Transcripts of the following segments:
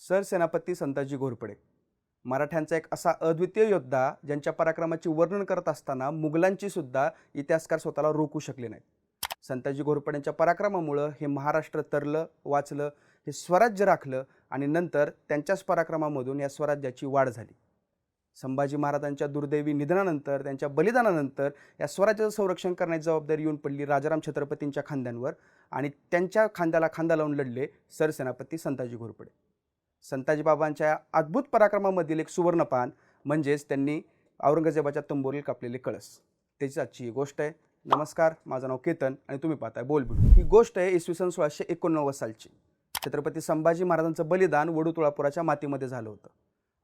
सरसेनापती संताजी घोरपडे. मराठ्यांचा एक असा अद्वितीय योद्धा ज्यांच्या पराक्रमाचे वर्णन करत असताना मुघलांची सुद्धा इतिहासकार स्वतःला रोखू शकले नाहीत. संताजी घोरपड्यांच्या पराक्रमामुळं हे महाराष्ट्र तरलं वाचलं हे स्वराज्य राखलं आणि नंतर त्यांच्याच पराक्रमामधून या स्वराज्याची वाढ झाली. संभाजी महाराजांच्या दुर्दैवी निधनानंतर त्यांच्या बलिदानानंतर या स्वराज्याचं संरक्षण करण्याची जबाबदारी येऊन पडली राजाराम छत्रपतींच्या खांद्यांवर आणि त्यांच्या खांद्याला खांदा लावून लढले सरसेनापती संताजी घोरपडे. संताजी बाबांच्या अद्भुत पराक्रमामधील एक सुवर्णपान म्हणजेच त्यांनी औरंगजेबाच्या तंबोरील कापलेले कळस. त्याची आजची ही गोष्ट आहे. नमस्कार माझं नाव केतन आणि तुम्ही पाहताय बोलबिडू ही गोष्ट आहे इसवी सन सोळाशे एकोणनव्वद सालची. छत्रपती संभाजी महाराजांचं बलिदान वडूतुळापुराच्या मातीमध्ये झालं होतं.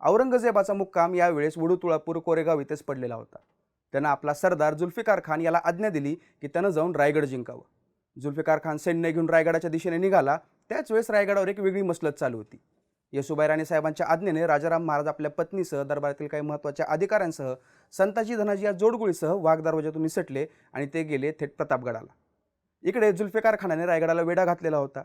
औरंगजेबाचा मुक्काम यावेळेस वडूतुळापूर कोरेगाव इथेच पडलेला होता. त्यानं आपला सरदार जुल्फिकार खान याला आज्ञा दिली की त्यानं जाऊन रायगड जिंकावं. जुल्फिकार खान सैन्य घेऊन रायगडाच्या दिशेने निघाला. त्याच वेळेस रायगडावर एक वेगळी मसलत चालू होती. येसुबाई राणे साहेबांच्या आज्ञेने राजाराम महाराज आपल्या पत्नीसह दरबारातील काही महत्त्वाच्या अधिकाऱ्यांसह संताजी धनाजी या जोडगुळीसह वाघ दरवाजातून निसटले आणि ते गेले थेट प्रतापगडाला. इकडे जुल्फिकार खानाने रायगडाला वेढा घातलेला होता.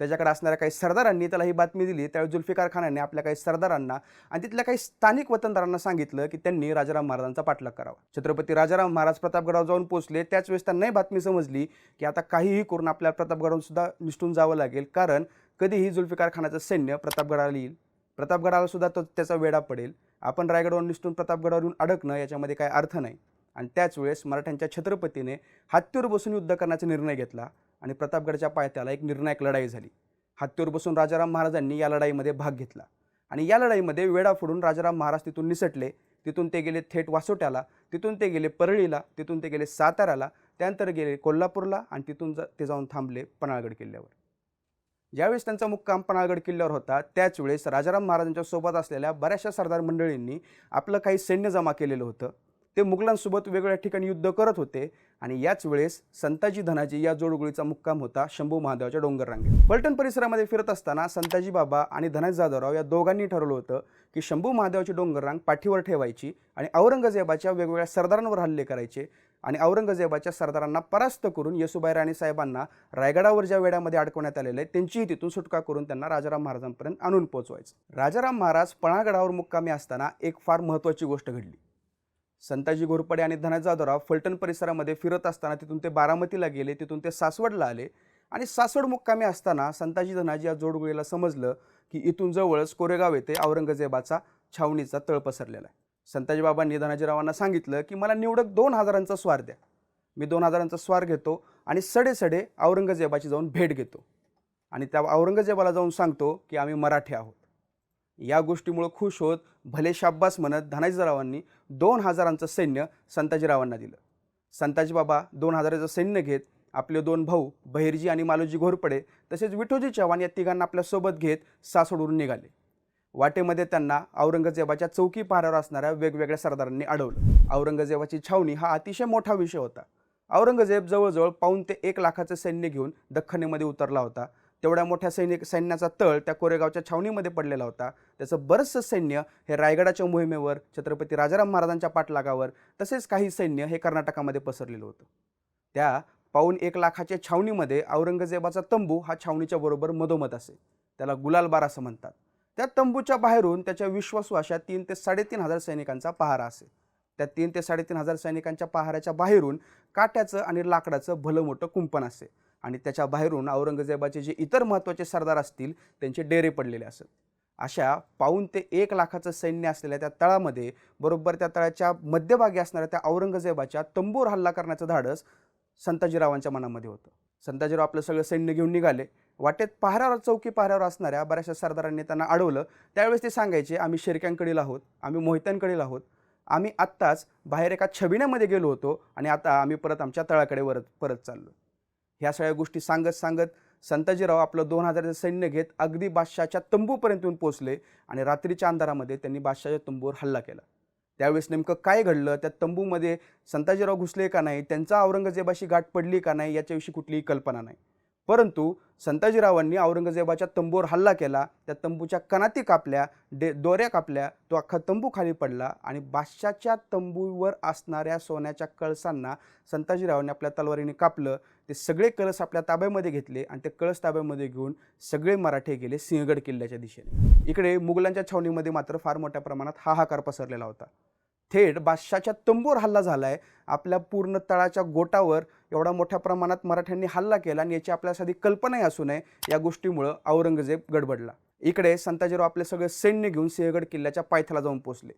त्याच्याकडे असणाऱ्या काही सरदारांनी त्याला ही बातमी दिली. त्यावेळी जुल्फिकार खानाने आपल्या काही सरदारांना आणि तिथल्या काही स्थानिक वतनदारांना सांगितलं की त्यांनी राजाराम महाराजांचा पाठलाग करावा. छत्रपती राजाराम महाराज प्रतापगडावर जाऊन पोहोचले. त्याच वेळेस त्यांनाही बातमी समजली की आता काहीही करून आपल्या प्रतापगडावरून सुद्धा निष्ठून जावं लागेल. कारण कधीही जुल्फिकार खानाचं सैन्य प्रतापगडाला येईल. प्रतापगडाला सुद्धा तो त्याचा वेढा पडेल. आपण रायगडवरून निसटून प्रतापगडावरून अडकणं याच्यामध्ये काय अर्थ नाही. आणि त्याच वेळेस मराठ्यांच्या छत्रपतीने हत्तीवर बसून युद्ध करण्याचा निर्णय घेतला आणि प्रतापगडच्या पायथ्याला एक निर्णायक लढाई झाली. हत्तीवर बसून राजाराम महाराजांनी या लढाईमध्ये भाग घेतला. आणि या लढाईमध्ये वेढा फोडून राजाराम महाराज तिथून निसटले. तिथून ते गेले थेट वासोट्याला तिथून ते गेले परळीला तिथून ते गेले साताऱ्याला त्यानंतर गेले कोल्हापूरला आणि तिथून जा ते जाऊन थांबले पन्हाळगड किल्ल्यावर. ज्यावेळेस त्यांचा मुक्काम पन्हाळगड किल्ल्यावर होता त्याच वेळेस राजाराम महाराजांच्या सोबत असलेल्या बऱ्याचशा सरदार मंडळींनी आपलं काही सैन्य जमा केलेलं होतं. ते मुघलांसोबत वेगवेगळ्या ठिकाणी युद्ध करत होते आणि याच वेळेस संताजी धनाजी या जोडगुळीचा मुक्काम होता शंभू महादेवाच्या डोंगर रांगेत परिसरामध्ये फिरत असताना संताजी बाबा आणि धनाजी जाधवराव या दोघांनी ठरवलं होतं की शंभू महादेवाची डोंगर रांग पाठीवर ठेवायची आणि औरंगजेबाच्या वेगवेगळ्या सरदारांवर हल्ले करायचे. आणि औरंगजेबाच्या सरदारांना परास्त करून येसुबाई राणे साहेबांना रायगडावर ज्या वेड्यामध्ये अडकवण्यात आलेलं आहे त्यांचीही तिथून सुटका करून त्यांना राजाराम महाराजांपर्यंत आणून पोहोचवायचं. राजाराम महाराज पणागडावर मुक्कामी असताना एक फार महत्त्वाची गोष्ट घडली. संताजी घोरपडे आणि धनाजी जाधवराव फलटण परिसरामध्ये फिरत असताना तिथून ते बारामतीला गेले तिथून ते सासवडला आले आणि सासवड मुक्कामी असताना संताजी धनाजी या जोडगुळीला समजलं की इथून जवळच कोरेगाव येथे औरंगजेबाचा छावणीचा तळ पसरलेला आहे. संताजी बाबांनी धनाजीरावांना सांगितलं की मला निवडक दोन हजारांचा स्वार द्या. मी दोन हजारांचा स्वार घेतो आणि सडे सडे औरंगजेबाची जाऊन भेट घेतो. आणि त्या औरंगजेबाला जाऊन सांगतो की आम्ही मराठे आहोत. या गोष्टीमुळं खुश होत भले शाब्बास म्हणत धनाजीरावांनी दोन हजारांचं सैन्य संताजीरावांना दिलं. संताजी बाबा दोन हजाराचं सैन्य घेत आपले दोन भाऊ बहिरजी आणि मालोजी घोरपडे तसेच विठोजी चव्हाण या तिघांना आपल्यासोबत घेत सासवडून निघाले. वाटेमध्ये त्यांना औरंगजेबाच्या चौकी पहाऱ्यावर असणाऱ्या वेगवेगळ्या सरदारांनी अडवलं. औरंगजेबाची छावणी हा अतिशय मोठा विषय होता. औरंगजेब जवळजवळ पाऊन ते एक लाखाचं सैन्य घेऊन दख्खनीमध्ये उतरला होता. तेवढ्या मोठ्या सैनिक सैन्याचा तळ त्या कोरेगावच्या छावणीमध्ये पडलेला होता. त्याचं बरंचसं सैन्य हे रायगडाच्या मोहिमेवर छत्रपती राजाराम महाराजांच्या पाठलागावर तसेच काही सैन्य हे कर्नाटकामध्ये पसरलेलं होतं. त्या पाऊन एक लाखाच्या छावणीमध्ये औरंगजेबाचा तंबू हा छावणीच्या बरोबर मधोमध असे. त्याला गुलालबार असं म्हणतात. त्या तंबूच्या बाहेरून त्याच्या विश्वासू अशा तीन ते साडेतीन हजार सैनिकांचा पहारा असे त्या तीन ते साडेतीन हजार सैनिकांच्या पहाराच्या बाहेरून काट्याचं आणि लाकडाचं भलं मोठं कुंपण असे आणि त्याच्या बाहेरून औरंगजेबाचे जे इतर महत्त्वाचे सरदार असतील त्यांचे डेरे पडलेले असत अशा पाऊन ते एक लाखाचं सैन्य असलेल्या त्या तळामध्ये बरोबर त्या तळाच्या मध्यभागी असणाऱ्या त्या औरंगजेबाच्या तंबूर हल्ला करण्याचं धाडस संताजीरावांच्या मनामध्ये होतं. संताजीराव आपलं सगळं सैन्य घेऊन निघाले वाटेत पहाऱ्यावर चौकी पहाऱ्यावर असणाऱ्या बऱ्याचशा सरदारांनी त्यांना अडवलं. त्यावेळेस ते सांगायचे आम्ही शिरक्यांकडील आहोत आम्ही मोहित्यांकडील आहोत. आम्ही आत्ताच बाहेर एका छबिण्यामध्ये गेलो होतो आणि आता आम्ही परत आमच्या तळाकडे वरत परत चाललो. ह्या सगळ्या गोष्टी सांगत सांगत संताजीराव आपलं दोन हजारचं सैन्य घेत अगदी बादशाच्या तंबूपर्यंत येऊन पोचले आणि रात्रीच्या अंधारामध्ये त्यांनी बादशाच्या तंबूवर हल्ला केला. त्यावेळेस नेमकं काय घडलं? त्या तंबूमध्ये संताजीराव घुसले का नाही? त्यांचा औरंगजेबाशी गाठ पडली का नाही? याच्याविषयी कुठलीही कल्पना नाही. परंतु संताजीरावांनी औरंगजेबाच्या तंबूवर हल्ला केला. त्या तंबूच्या कणाती कापल्या डे दोऱ्या कापल्या तो अख्खा तंबू खाली पडला आणि बादशाच्या तंबूवर असणाऱ्या सोन्याच्या कळसांना संताजीरावांनी आपल्या तलवारीने कापलं. ते सगळे कळस आपल्या ताब्यामध्ये घेतले आणि ते कळस ताब्यामध्ये घेऊन सगळे मराठे गेले सिंहगड किल्ल्याच्या दिशेने. इकडे मुघलांच्या छावणीमध्ये मात्र फार मोठ्या प्रमाणात हाहाकार पसरलेला होता. थेट बादशाच्या तंबूर हल्ला झालाय. आपल्या पूर्ण तळाच्या गोटावर एवढा मोठ्या प्रमाणात मराठ्यांनी हल्ला केला आणि याची आपल्याला साधी कल्पनाही असू नये. या गोष्टीमुळं औरंगजेब गडबडला. इकडे संताजीराव आपले सगळे सैन्य घेऊन सिंहगड किल्ल्याच्या पायथ्याला जाऊन पोहोचले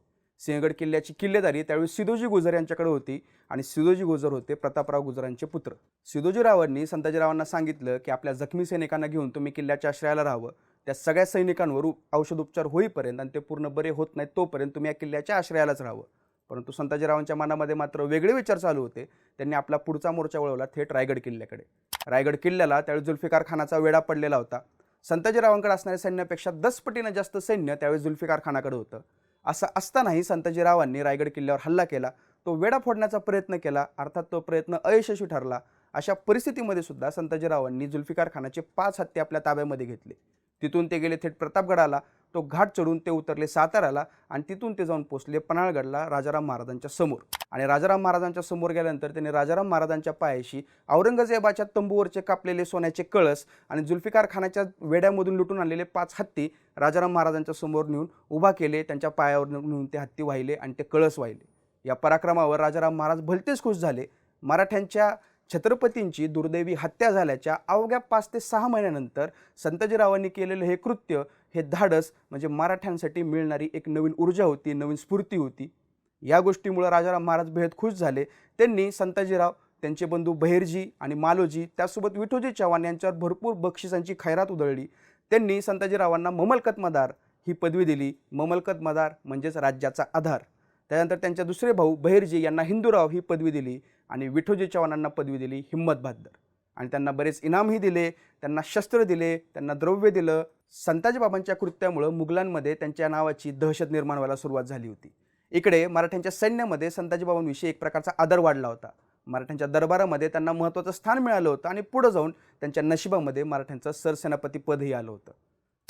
सिंहगड किल्ल्याची किल्लेदारी त्यावेळी सिदोजी गुजर यांच्याकडे होती आणि सिदोजी गुजर होते प्रतापराव गुजरांचे पुत्र. सिदोजीरावांनी संताजीरावांना सांगितलं की आपल्या जखमी सैनिकांना घेऊन तुम्ही किल्ल्याच्या आश्रयाला राहावं. त्या सगळ्या सैनिकांवर औषधोपचार होईपर्यंत आणि ते पूर्ण बरे होत नाहीत तोपर्यंत तुम्ही या किल्ल्याच्या आश्रयालाच राहावं. परंतु संताजीरावांच्या मनामध्ये मात्र वेगळे विचार चालू होते. त्यांनी आपला पुढचा मोर्चा वळवला थेट रायगड किल्ल्याकडे. रायगड किल्ल्याला त्यावेळी जुल्फिकार खानाचा वेढा पडलेला होता. संताजीरावांकडे असणाऱ्या सैन्यापेक्षा दस पटीनं जास्त सैन्य त्यावेळी जुल्फिकार खानाकडे होतं. असं असतानाही संताजीरावांनी रायगड किल्ल्यावर हल्ला केला तो वेढा फोडण्याचा प्रयत्न केला अर्थात तो प्रयत्न अयशस्वी ठरला. अशा परिस्थितीमध्ये सुद्धा संताजीरावांनी जुल्फिकार खानाचे पाच हत्ते आपल्या ताब्यामध्ये घेतले. तिथून ते गेले थेट प्रतापगडाला. तो घाट चढून ते उतरले साताऱ्याला आणि तिथून ते जाऊन पोचले पन्हाळगडला राजाराम महाराजांच्या समोर. आणि राजाराम महाराजांच्या समोर गेल्यानंतर त्यांनी राजाराम महाराजांच्या पायाशी औरंगजेबाच्या तंबूवरचे कापलेले सोन्याचे कळस आणि जुल्फिकार खानाच्या वेड्यामधून लुटून आणलेले पाच हत्ती राजाराम महाराजांच्या समोर नेऊन उभा केले त्यांच्या पायावर नेऊन ते हत्ती वाहिले आणि ते कळस वाहिले. या पराक्रमावर राजाराम महाराज भलतेच खुश झाले. मराठ्यांच्या छत्रपतींची दुर्दैवी हत्या झाल्याच्या अवघ्या पाच ते सहा महिन्यानंतर संताजीरावांनी केलेलं हे कृत्य हे धाडस म्हणजे मराठ्यांसाठी मिळणारी एक नवीन ऊर्जा होती नवीन स्फूर्ती होती. या गोष्टीमुळं राजाराम महाराज बेहद खुश झाले. त्यांनी संताजीराव त्यांचे बंधू बहिरजी आणि मालोजी त्यासोबत विठोजी चव्हाण यांच्यावर भरपूर बक्षिसांची खैरात उधळली. त्यांनी संताजीरावांना ममलकत मदार ही पदवी दिली. ममलकत मदार म्हणजेच राज्याचा आधार. त्यानंतर त्यांच्या दुसरे भाऊ बहिरजी यांना हिंदूराव ही पदवी दिली आणि विठोजी चव्हाणांना पदवी दिली हिम्मत बहादर. आणि त्यांना बरेच इनामही दिले त्यांना शस्त्र दिले त्यांना द्रव्य दिलं. संताजी बाबांच्या कृत्यामुळं मुघलांमध्ये त्यांच्या नावाची दहशत निर्माण व्हायला सुरुवात झाली होती. इकडे मराठ्यांच्या सैन्यामध्ये संताजीबाबांविषयी एक प्रकारचा आदर वाढला होता. मराठ्यांच्या दरबारामध्ये त्यांना महत्त्वाचं स्थान मिळालं होतं आणि पुढं जाऊन त्यांच्या नशिबामध्ये मराठ्यांचं सरसेनापती पदही आलं होतं.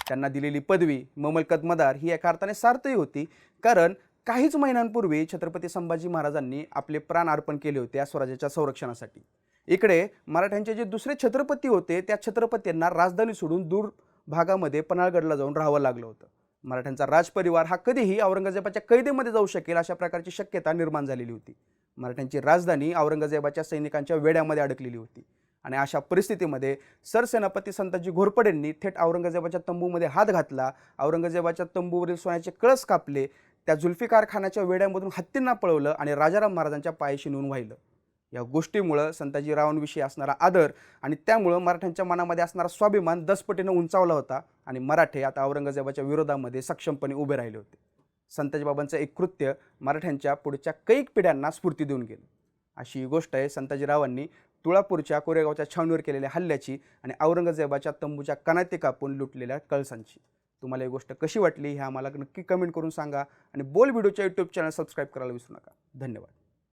त्यांना दिलेली पदवी ममलकत मदार ही एका अर्थाने सार्थही होती. कारण काहीच महिन्यांपूर्वी छत्रपती संभाजी महाराजांनी आपले प्राण अर्पण केले होते या स्वराज्याच्या संरक्षणासाठी. इकडे मराठ्यांचे जे दुसरे छत्रपती होते त्या छत्रपतींना राजधानी सोडून दूर भागामध्ये पन्हाळगडला जाऊन राहावं लागलं होतं. मराठ्यांचा राजपरिवार हा कधीही औरंगजेबाच्या कैदेमध्ये जाऊ शकेल अशा प्रकारची शक्यता निर्माण झालेली होती. मराठ्यांची राजधानी औरंगजेबाच्या सैनिकांच्या वेड्यामध्ये अडकलेली होती. आणि अशा परिस्थितीमध्ये सरसेनापती संताजी घोरपडेंनी थेट औरंगजेबाच्या तंबूमध्ये हात घातला. औरंगजेबाच्या तंबूवरील सोन्याचे कळस कापले. त्या जुल्फिकार खानाच्या वेड्यामधून हत्तींना पळवलं आणि राजाराम महाराजांच्या पायाशी नेऊन वाहिलं. या गोष्टीमुळं संताजी रावांविषयी असणारा आदर आणि त्यामुळं मराठ्यांच्या मनामध्ये असणारा स्वाभिमान दसपटीनं उंचावला होता आणि मराठे आता औरंगजेबाच्या विरोधामध्ये सक्षमपणे उभे राहिले होते. संताजीबाबांचं एक कृत्य मराठ्यांच्या पुढच्या कैक पिढ्यांना स्फूर्ती देऊन गेलं. अशी ही गोष्ट आहे संताजीरावांनी तुळापूरच्या कोरेगावच्या छावणीवर केलेल्या हल्ल्याची आणि औरंगजेबाच्या तंबूच्या कनाते कापून लुटलेल्या कळसांची. तुम्हाला ही गोष्ट कशी वाटली हे आम्हाला नक्की कमेंट करून सांगा आणि बोल व्हिडिओच्या यूट्यूब चॅनल सबस्क्राईब करायला विसरू नका. धन्यवाद.